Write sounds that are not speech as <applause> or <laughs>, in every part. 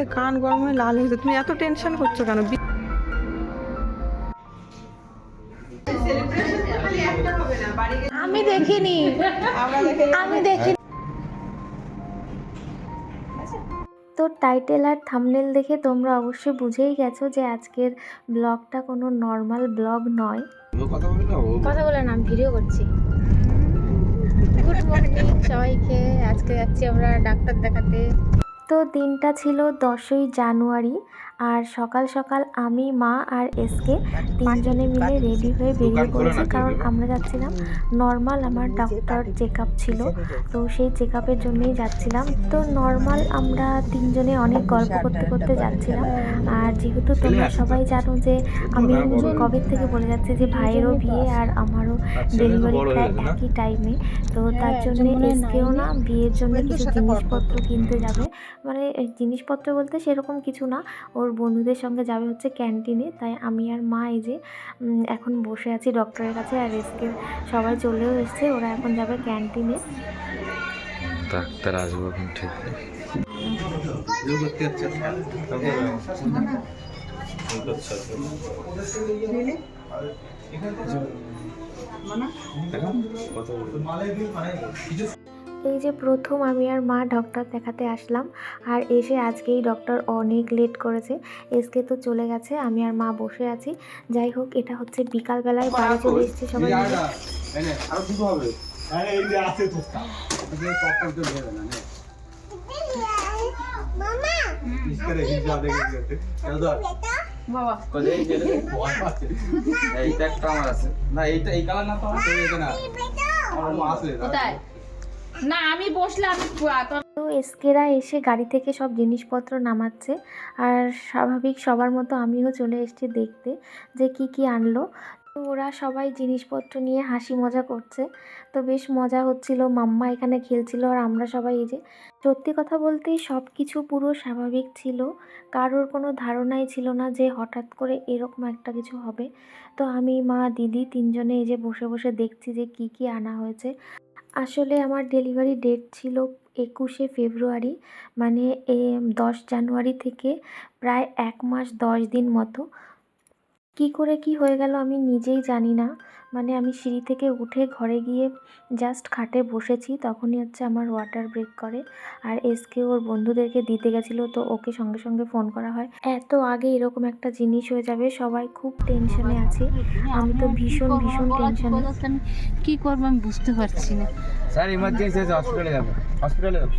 হচ্ছে কান গরম হয়ে লাল হয়েছে তুমি এত টেনশন করছ কেন? আমি দেখিনি। আমি দেখি তো টাইটেল আর থামনেল দেখে তোমরা অবশ্যই বুঝেই গেছো যে আজকের ব্লগটা কোনো নর্মাল ব্লগ নয়। কথা বলে না ভিডিও করছি। গুড মর্নিং সবাইকে। আজকে যাচ্ছি আমরা ডাক্তার দেখাতে। তো দিনটা ছিল দশই জানুয়ারি। আর সকাল সকাল আমি মা আর এসকে তিনজনে মিলে রেডি হয়ে বেরিয়ে পড়েছি। কারণ আমরা যাচ্ছিলাম নর্মাল আমার ডক্টর চেক আপ ছিল। তো সেই চেক আপের জন্যই যাচ্ছিলাম। তো নর্মাল আমরা তিনজনে অনেক গল্প করতে করতে যাচ্ছিলাম। আর যেহেতু তোমরা সবাই জানো যে আমি কবে থেকে বলে যাচ্ছি যে ভাইয়েরও বিয়ে আর আমারও ডেলিভারি প্রায় একই টাইমে তো তার জন্য এসকেও না বিয়ের জন্য কিছু জিনিসপত্র কিনতে যাবে। মানে জিনিসপত্র বলতে সেরকম কিছু না। ওর বন্ধুদের সঙ্গে যাবে হচ্ছে ক্যান্টিনে। তাই আমি আর মা এই যে এখন বসে আছি ডক্টরের কাছে আর এসকে সবাই চলেও এসছে ওরা এখন যাবে ক্যান্টিনে। ডাক্তার আসব এখন ঠিক। এই যে প্রথম আমি আর মা ডক্টর দেখাতে আসলাম আর এসে আজকেই ডক্টর অনেক লেট করেছে। এসকে তো চলে গেছে আমি আর মা বসে আছি। যাই হোক এটা হচ্ছে বিকালবেলায় বাড়ি চলে এসেছে সবাই এইটা একটা আমার আছে। না এইটা এই কালার না তো আমার এইটা না। আমার আছে কোথায়? না, আমি বসলে আমি তো এসকেরা এসে গাড়ি থেকে সব জিনিসপত্র নামাচ্ছে আর স্বাভাবিক সবার মতো আমিও চলে এসেছি দেখতে যে কি কি আনলো। তো ওরা সবাই জিনিসপত্র নিয়ে হাসি মজা করছে। তো বেশ মজা হচ্ছিল, মাম্মা এখানে খেলছিল আর আমরা সবাই এই যে, সত্যি কথা বলতেই সব কিছু পুরো স্বাভাবিক ছিল। কারোর কোনো ধারণাই ছিল না যে হঠাৎ করে এরকম একটা কিছু হবে। তো আমি, মা, দিদি তিনজনে এই যে বসে বসে দেখছি যে কি কি আনা হয়েছে। আসলে আমার ডেলিভারি ডেট ছিল একুশে ফেব্রুয়ারি মানে এ দশ জানুয়ারি থেকে প্রায় এক মাস দশ দিন মতো। কি করে কি হয়ে গেল আমি নিজেই জানি না। মানে আমি সিঁড়ি থেকে উঠে ঘরে গিয়ে জাস্ট খাটে বসেছি তখনই হচ্ছে আমার ওয়াটার ব্রেক করে। আর এসকে ওর বন্ধুদেরকে দিতে গেছিল তো ওকে সঙ্গে সঙ্গে ফোন করা হয়। এত আগে এরকম একটা জিনিস হয়ে যাবে সবাই খুব টেনশনে আছে। আমি তো ভীষণ ভীষণ টেনশনে আমি কি করব আমি বুঝতে পারছি না। স্যার ইমার্জেন্সি আছে হসপিটালে যাব। হসপিটালে যাব।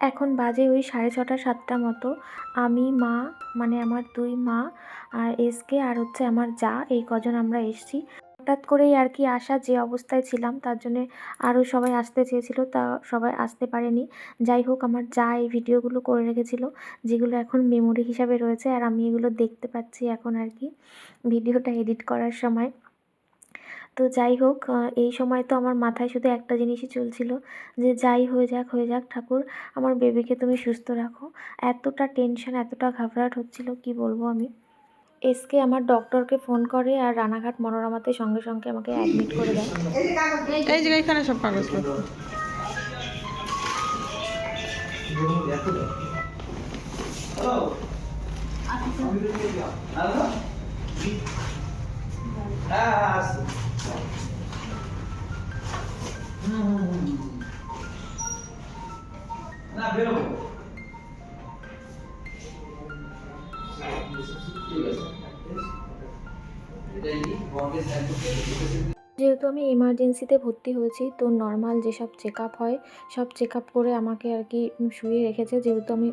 এখন বাজে ওই সাড়ে ছটা, সাতটা মতো। আমি, মা মানে আমার দুই মা আর এসকে আর হচ্ছে আমার যা, এই কজন আমরা এসছি। হঠাৎ করেই আর কি আসা যে অবস্থায় ছিলাম, তার জন্যে আরও সবাই আসতে চেয়েছিল, তা সবাই আসতে পারেনি। যাই হোক, আমার যা এই ভিডিওগুলো করে রেখেছিল, যেগুলো এখন মেমোরি হিসাবে রয়েছে, আর আমি এগুলো দেখতে পাচ্ছি এখন আর কি। ভিডিওটা এডিট করার সময়। তো যাই হোক এই সময় তো আমার মাথায় শুধু একটা জিনিসই চলছিল যে যাই হয়ে যাক হয়ে যাক ঠাকুর আমার বেবিকে তুমি সুস্থ রাখো। এতটা টেনশন এতটা ঘাবড়াট হচ্ছিল কি বলব আমি? এসকে আমার ডক্টরকে ফোন করে আর রানাঘাট মনোরমাতে সঙ্গে সঙ্গে আমাকে অ্যাডমিট করে দেয়। এই যে এখানে সব কাগজপত্র não Anabel. Vamos ver se é. যেহেতু আমি এমার্জেন্সিতে ভর্তি হয়েছি তো নর্মাল যেসব চেক আপ হয় সব চেক আপ করে আমাকে আর কি শুয়ে রেখেছে। যেহেতু আমি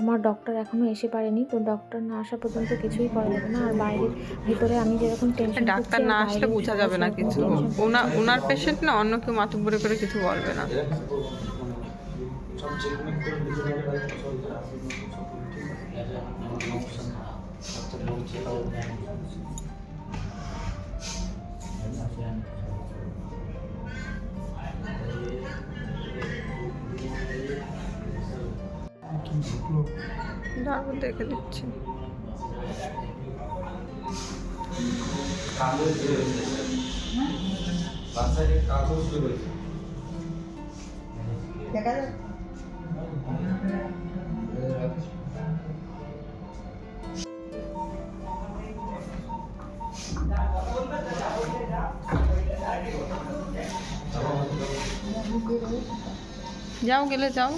আমার ডক্টর এখনও এসে পারেনি তো ডক্টর না আসা পর্যন্ত কিছুই করা যাবে না। আর বাইরে ভিতরে আমি যেরকম টেনশন ডাক্তার না আসলে বোঝা যাবে না কিছু। ওনার ওনার পেশেন্ট না অন্য কেউ মাতব্বরে করে কিছু বলবে না। দাঁড়াও দেখে দিচ্ছি কাগজ যাও, গেলে যাও।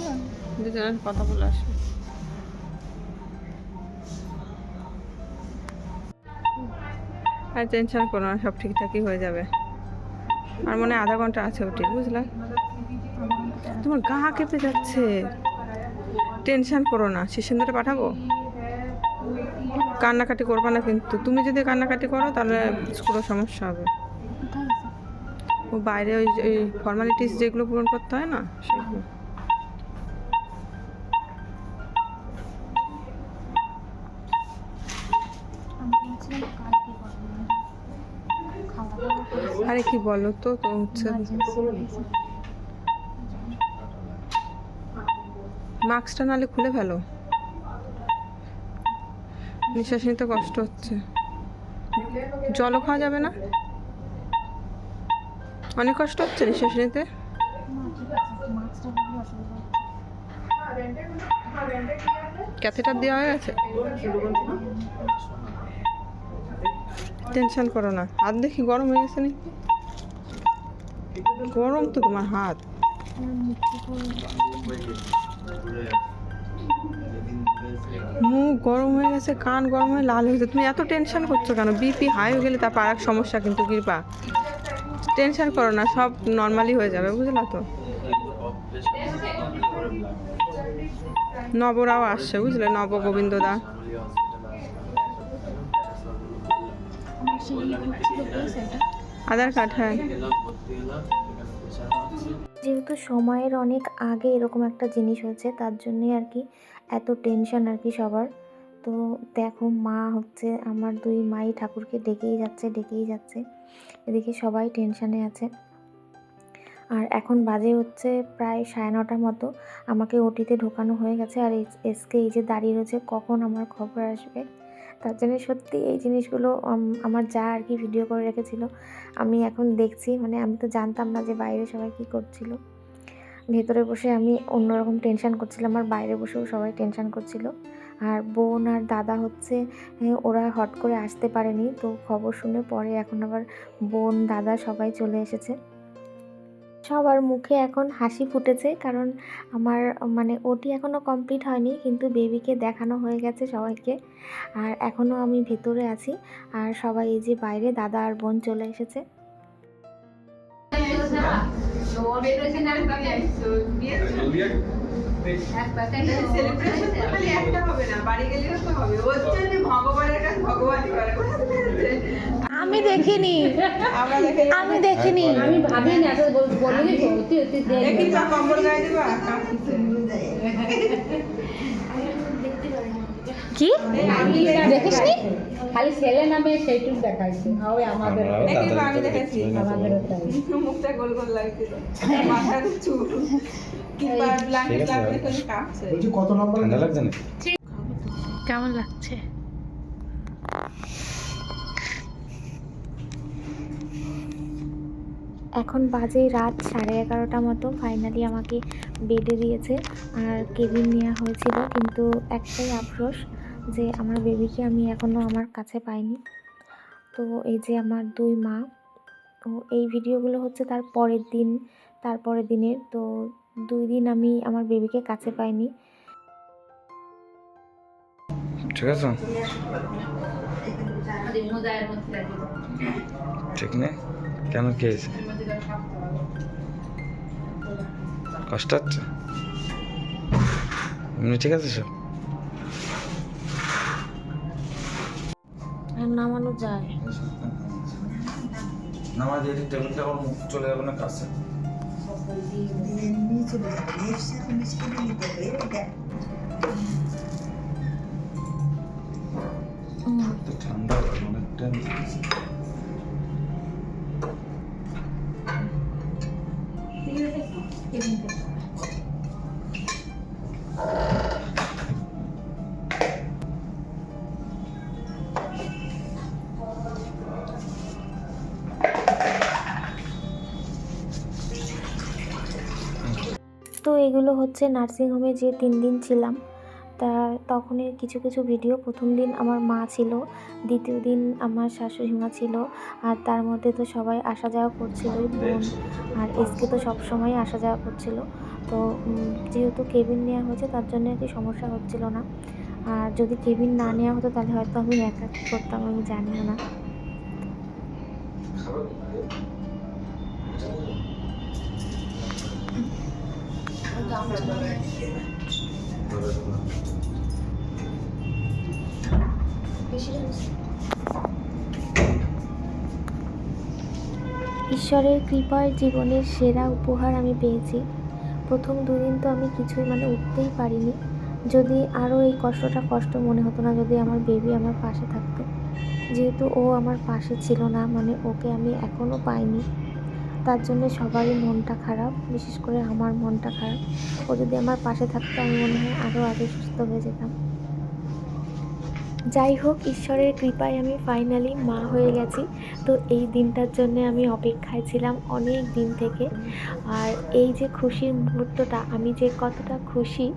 দুজনের কথা বলে আসো। আর টেনশন করো না, সব ঠিকঠাকই হয়ে যাবে। আর মনে আধা ঘণ্টা আছে ওটি, বুঝলা? তোমার গা কেঁপে যাচ্ছে। টেনশন করো না শিশুন্দরে পাঠাবো? কান্নাকাটি করবে না কিন্তু। তুমি যদি কান্নাকাটি করো, তাহলে পুরো সমস্যা হবে। ও বাইরে ওই ফর্মালিটিস যেগুলো পূরণ করতে হয় না, সেগুলো। কি বলো তো? তো হচ্ছে মাস্কটা নালে খুলে ফেলো। নিঃশ্বাস নিতে কষ্ট হচ্ছে। জলও খাওয়া যাবে না? অনেক কষ্ট হচ্ছে নিঃশ্বাস নিতে? ক্যাথেটার দেওয়া হয়ে গেছে? টেনশন করো না। আর দেখি গরম হয়ে গেছে নাকি? গরম তো তোমার হাত। মুখ গরম হয়ে গেছে, কান গরম হয়ে লাল হয়ে তুমি এত টেনশন করছ কেন? বিপি হাই হয়ে গেলে তারপর আর সমস্যা কিন্তু কৃপা। টেনশন করো না, সব নর্মালি হয়ে যাবে, বুঝলা তো? নবরাও আসছে, বুঝলে? নব গোবিন্দ দা। আধার কার্ড হ্যাঁ। যেহেতু সময়ের অনেক আগে এরকম একটা জিনিস হয়েছে, তার জন্যই আর কি এত টেনশন আর কি সবার। তো দেখো, মা হচ্ছে আমার দুই মাই ঠাকুরকে ডেকেই যাচ্ছে ডেকেই যাচ্ছে। এদিকে সবাই টেনশানে আছে। আর এখন বাজে হচ্ছে প্রায় সাড়ে নটার মতো। আমাকে ওটিতে ঢোকানো হয়ে গেছে। আর এস- এসকে এই যে দাঁড়িয়ে রয়েছে, কখন আমার খবর আসবে? তার জন্য সত্যি এই জিনিসগুলো আমার যা আর কি ভিডিও করে রেখেছিল, আমি এখন দেখছি। মানে আমি তো জানতাম না যে বাইরে সবাই কী করছিল। ভেতরে বসে আমি অন্যরকম টেনশন করছিলাম আর বাইরে বসেও সবাই টেনশান করছিল। আর বোন আর দাদা হচ্ছে ওরা হট করে আসতে পারেনি। তো খবর শুনে পরে এখন আবার বোন, দাদা সবাই চলে এসেছে। সবার মুখে এখন হাসি ফুটেছে। কারণ আমার মানে ওটি এখনও কমপ্লিট হয়নি, কিন্তু বেবিকে দেখানো হয়ে গেছে সবাইকে। আর এখনও আমি ভেতরে আছি। আর সবাই এই যে বাইরে, দাদা আর বোন চলে এসেছে। আমি দেখিনি। আমি দেখিনি। আমি ভাবি না তো বল- বললি তো, তুই- তুই দেখবি। কি? দেখিসনি? খালি ছেলে নামে সেইটুকু দেখাইছে। ওই আমাদের আমি দেখেছি আমাদের তাই মুখটা গোল গোল লাগছিল <laughs> মাথার চুল। কিংবা ব্ল্যাঙ্কেট লাগলে তো কাঁপছে। বলছি কত নম্বর? লাগছে কেমন লাগছে? এখন বাজে রাত সাড়ে এগারোটা মতো। ফাইনালি আমাকে বেডে দিয়েছে। আর কেবিন নেওয়া হয়েছিল কিন্তু একটাই আফসোস যে আমার বেবিকে আমি এখনও আমার কাছে পাইনি। তো এই যে আমার দুই মা তো এই ভিডিওগুলো হচ্ছে তার পরের দিন তার পরের দিনের। তো দুই দিন আমি আমার বেবিকে কাছে পাইনি। ঠিক আছে? ঠিক নেই? কেন কি হয়েছে? কষ্ট হচ্ছে? এমনি ঠিক আছে সব? নামানো যায়। নামাজ এই টেবিলটা আমার মুখ চলে যাবে না কাছে। তো ঠান্ডা অনেকটা তো এগুলো হচ্ছে নার্সিংহোমে যে তিন দিন ছিলাম। তা তখনের কিছু কিছু ভিডিও প্রথম দিন আমার মা ছিল দ্বিতীয় দিন আমার শাশুড়ি মা ছিল আর তার মধ্যে তো সবাই আসা যাওয়া করছিল বোন আর এসকে তো সবসময় আসা যাওয়া করছিল। তো যেহেতু কেবিন নেওয়া হয়েছে তার জন্য আর কি সমস্যা হচ্ছিল না। আর যদি কেবিন না নেওয়া হতো তাহলে হয়তো আমি একা কী করতাম আমি জানিও না। ঈশ্বরের কৃপায় জীবনের সেরা উপহার আমি পেয়েছি। প্রথম দুদিন তো আমি কিছুই মানে উঠতেই পারিনি। যদি আরও এই কষ্টটা কষ্ট মনে হতো না, যদি আমার বেবি আমার পাশে থাকতো। যেহেতু ও আমার পাশে ছিল না মানে ওকে আমি এখনও পাইনি। তার জন্য সবারই মনটা খারাপ, বিশেষ করে আমার মনটা খারাপ। ও যদি আমার পাশে থাকতো, আমি মনে হয় আরও আগে সুস্থ হয়ে যেতাম। যাই হোক ঈশ্বরের কৃপায় আমি ফাইনালি মা হয়ে গেছি। তো এই দিনটার জন্য আমি অপেক্ষায় ছিলাম অনেক দিন থেকে। আর এই যে খুশির মুহূর্তটা, আমি যে কতটা খুশি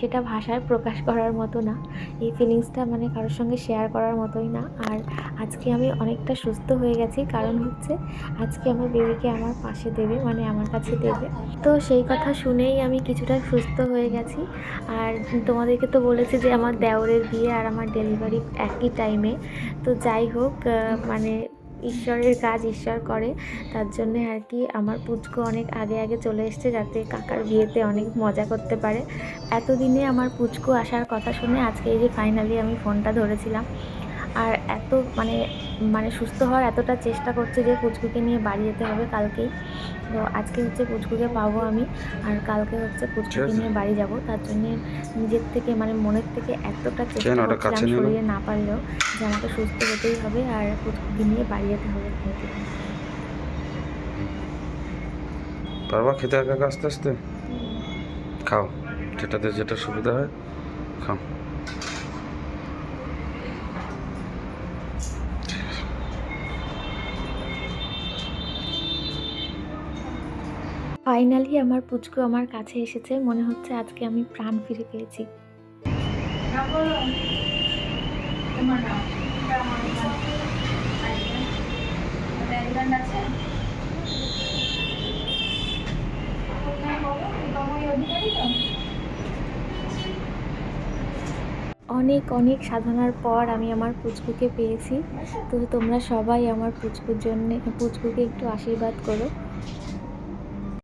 সেটা ভাষায় প্রকাশ করার মতো না। এই ফিলিংসটা মানে কারোর সঙ্গে শেয়ার করার মতোই না। আর আজকে আমি অনেকটা সুস্থ হয়ে গেছি। কারণ হচ্ছে, আজকে আমার বেবিকে আমার পাশে দেবে মানে আমার কাছে দেবে। তো সেই কথা শুনেই আমি কিছুটা সুস্থ হয়ে গেছি। আর তোমাদেরকে তো বলেছি যে আমার দেওরের বিয়ে আর আমার ডেলিভারি একই টাইমে তো যাই হোক মানে ঈশ্বরের কাজ ঈশ্বর করে। তার জন্যে আর কি আমার পুচকু অনেক আগে আগে চলে এসছে যাতে কাকার বিয়েতে অনেক মজা করতে পারে। এতদিনে আমার পুচকু আসার কথা শুনে আজকে এই যে ফাইনালি আমি ফোনটা ধরেছিলাম। আর এত মানে মানে সুস্থ হওয়ার এতটা চেষ্টা করছে যে পুচকুকে নিয়ে বাড়ি যেতে হবে কালকেই। তো আজকে হচ্ছে পুচকুকে পাবো আমি আর কালকে হচ্ছে পুচকুকে নিয়ে বাড়ি যাব। তার জন্যে নিজের থেকে মানে মনের থেকে এতটা চেষ্টা করছিলাম শরীরে না পারলেও যে আমাকে সুস্থ হতেই হবে আর পুচকুকে নিয়ে বাড়ি যেতে হবে পারবা খেতে একা আস্তে আস্তে? খাও যেটাতে যেটা সুবিধা হয় খাও। ফাইনালি আমার পুচকু আমার কাছে এসেছে। মনে হচ্ছে আজকে আমি প্রাণ ফিরে পেয়েছি। অনেক অনেক সাধনার পর আমি আমার পুচকুকে পেয়েছি। তো তোমরা সবাই আমার পুচকুর জন্য, পুচকুকে একটু আশীর্বাদ করো।